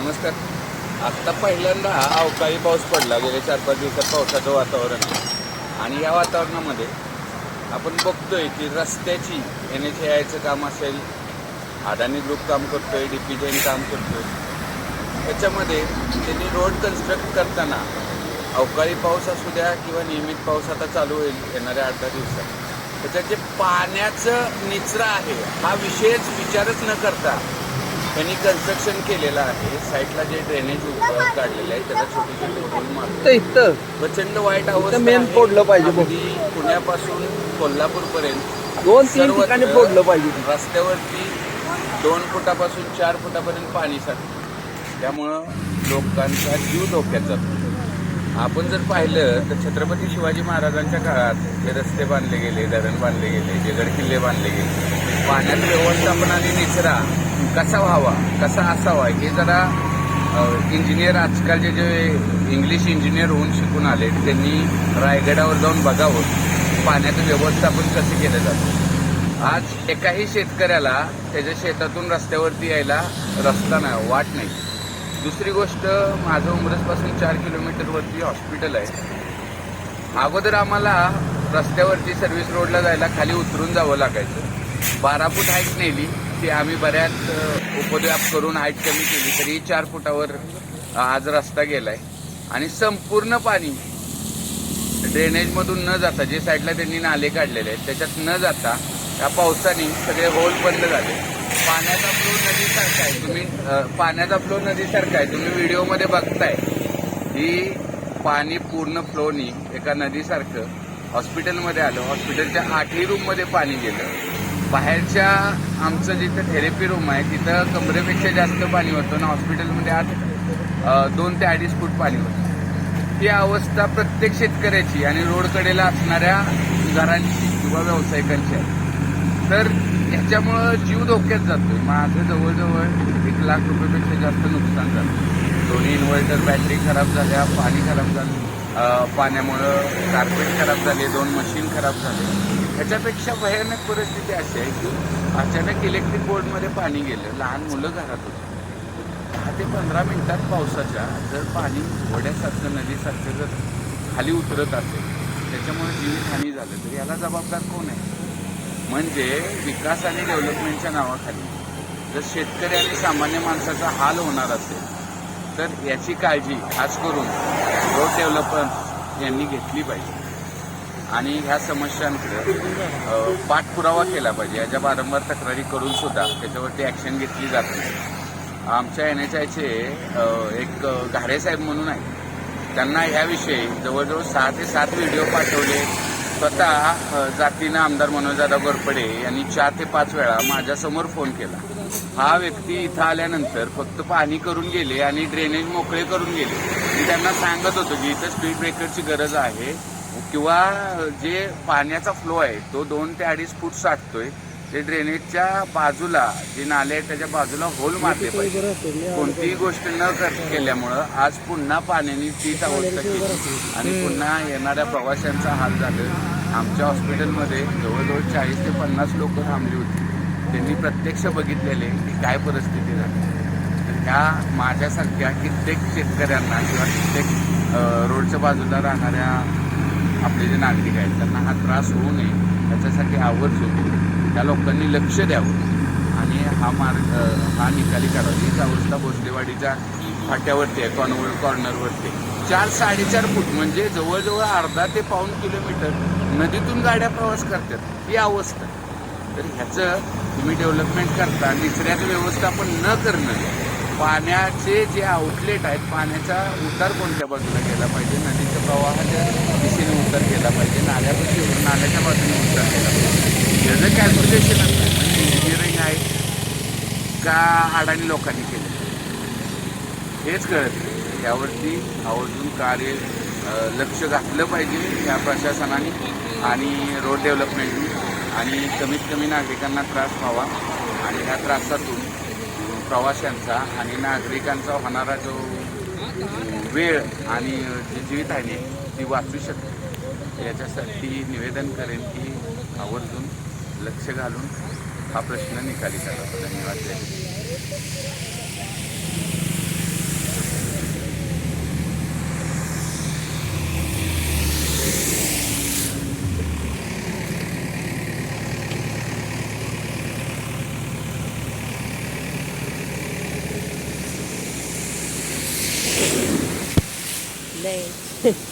नमस्कार. आत्ता पहिल्यांदा हा अवकाळी पाऊस पडला. गेल्या चार पाच दिवसात पावसाचं वातावरण. आहे आणि या वातावरणामध्ये आपण बघतोय की रस्त्याची एन एच आयचं काम असेल अदानी ग्रुप काम करतोय डी पी जेन काम करतोय. त्याच्यामध्ये त्यांनी रोड कन्स्ट्रक्ट करताना अवकाळी पाऊस असू द्या किंवा नियमित पाऊस आता चालू होईल येणाऱ्या आठ दहा दिवसात. त्याच्यात जे पाण्याचं निचरा आहे हा विषयच विचारच न करता त्यांनी कन्स्ट्रक्शन केलेलं आहे. साईडला जे ड्रेनेज काढलेलं आहे त्याला छोटे छोटे होल मारतो इथं. प्रचंड वाईट अवस्था आहे. फोडलं पाहिजे पुण्यापासून कोल्हापूर पर्यंत दोन तीन ठिकाणी फोडलं पाहिजे रस्त्यावरती दोन फुटापासून चार फुटापर्यंत पाणी साठतं त्यामुळं लोकांचा जीव धोक्यात जातो. आपण जर पाहिलं तर छत्रपती शिवाजी महाराजांच्या काळात जे रस्ते बांधले गेले धरण बांधले गेले जे गडकिल्ले बांधले गेले पाण्याचं व्यवस्थापन आणि निचरा कसा व्हावा कसा असावा हे जरा इंजिनियर आजकालचे जे इंग्लिश इंजिनियर होऊन शिकून आले त्यांनी रायगडावर जाऊन बघावं. पाण्याचं व्यवस्थापन कसं केलं जातं. आज एकाही शेतकऱ्याला त्याच्या शेतातून रस्त्यावरती यायला रस्ता नाही वाट नाही. दुसरी गोष्ट माझं उमरसपासून चार किलोमीटरवरती हॉस्पिटल आहे. अगोदर आम्हाला रस्त्यावरती सर्व्हिस रोडला जायला खाली उतरून जावं लागायचं. बारा फूट हाईट नेली ती आम्ही बऱ्याच उपद्व्याप करून हाईट कमी केली तरी चार फुटावर आज रस्ता गेलाय. आणि संपूर्ण पाणी ड्रेनेजमधून न जाता जे साईडला त्यांनी नाले काढलेले आहेत त्याच्यात न जाता या पावसाने सगळे होल बंद झाले. पाण्याचा फ्लो नदीसारखा आहे. तुम्ही पाण्याचा फ्लो नदीसारखा आहे. तुम्ही व्हिडिओमध्ये बघताय ही पाणी पूर्ण फ्लोनी एका नदीसारखं. हॉस्पिटलमध्ये आलं. हॉस्पिटलच्या आठही रूममध्ये पाणी गेलं. बाहेरच्या आमचं जिथं थेरपी रूम आहे तिथं कमरेपेक्षा जास्त पाणी होतं ना हॉस्पिटलमध्ये आठ दोन ते अडीच फूट पाणी होतं. ही अवस्था प्रत्येक शेतकऱ्याची आणि रोडकडेला असणाऱ्या घरांची किंवा व्यावसायिकांची आहे. तर ह्याच्यामुळं जीव धोक्यात जातोय. माझं जवळजवळ एक लाख रुपयापेक्षा जास्त नुकसान झालं. दोन्ही इन्व्हर्टर बॅटरी खराब झाल्या पाणी खराब झालं. पाण्यामुळं कार्पेट खराब झाले दोन मशीन खराब झाले. ह्याच्यापेक्षा भयानक परिस्थिती अशी आहे की अचानक इलेक्ट्रिक बोर्डमध्ये पाणी गेलं. लहान मुलं घरात होती. दहा ते पंधरा मिनिटात पावसाच्या जर पाणी घोड्यासारखं नदीसारखं जर खाली उतरत असेल त्याच्यामुळे जीवितहानी झालं. तर याला जबाबदार कोण आहे? म्हणजे विकास आणि डेव्हलपमेंटच्या नावाखाली जर शेतकरी आणि सामान्य माणसाचा हाल होणार असेल तर याची काळजी खास करून रोड डेव्हलपर्स यांनी घेतली पाहिजे. आणि ह्या समस्यांकडे पाठपुरावा केला पाहिजे. याच्या वारंवार तक्रारी करून सुद्धा त्याच्यावरती ॲक्शन घेतली जात नाही. आमच्या एन एच आयचे एक घारेसाहेब साहेब म्हणून आहे त्यांना ह्याविषयी जवळजवळ सहा ते सात व्हिडिओ पाठवले. स्वतः जातीनं आमदार मनोजदादा गोरपडे यांनी चार ते पाच वेळा माझ्यासमोर फोन केला. हा व्यक्ती इथं आल्यानंतर फक्त पाणी करून गेले आणि ड्रेनेज मोकळे करून गेले. मी त्यांना सांगत होतो की इथं स्पीड ब्रेकरची गरज आहे. किंवा जे पाण्याचा फ्लो आहे तो दोन ते अडीच फूट साठतोय ते ड्रेनेजच्या बाजूला जे नाले आहेत त्याच्या बाजूला होल मारले पाहिजे. कोणतीही गोष्ट न कर केल्यामुळं आज पुन्हा पाण्याने तीच अवस्था केली. आणि पुन्हा येणाऱ्या प्रवाशांचा हाल झालं. आमच्या हॉस्पिटलमध्ये जवळजवळ चाळीस ते पन्नास लोक थांबली होती. त्यांनी प्रत्यक्ष बघितलेले की काय परिस्थिती झाली. तर ह्या माझ्यासारख्या कित्येक शेतकऱ्यांना किंवा कित्येक रोडच्या बाजूला राहणाऱ्या आपले जे नागरिक आहेत त्यांना हा त्रास होऊ नये याच्यासाठी आवर्जून त्या लोकांनी लक्ष द्यावं. आणि हा मार्ग हा निकाली काढावा हीच अवस्था भोसलेवाडीच्या फाट्यावरती आहे कॉर्नर कॉर्नरवरती चार साडेचार फूट म्हणजे जवळजवळ अर्धा ते पाऊण किलोमीटर नदीतून गाड्या प्रवास करतात. ही अवस्था. तर ह्याचं तुम्ही डेव्हलपमेंट करता निचऱ्याचं व्यवस्थापन न करणं पाण्याचे जे आउटलेट आहेत पाण्याचा उतार कोणत्या बाजूला गेला पाहिजे? नदीच्या प्रवाहाच्या दिशेने उतार केला पाहिजे नाल्यापाशी नाल्याच्या बाजूने उतार केला पाहिजे. याचं कॅल्क्युलेशन म्हणजे इंजिनिअरिंग आहे का अडाणी लोकांनी केलं? हेच कळत नाही. यावरती आवर्जून कार्य लक्ष घातलं पाहिजे या प्रशासनाने आणि रोड डेव्हलपमेंटनी आणि कमीत कमी नागरिकांना त्रास व्हावा आणि ह्या त्रासातून प्रवाशांचा आणि नागरिकांचा होणारा जो वेळ आणि जी जीवितहानी आहे, ती वाचू शकते. याच्यासाठी निवेदन करेन की आवर्जून लक्ष घालून हा प्रश्न निकाली काढावा धन्यवाद. 累。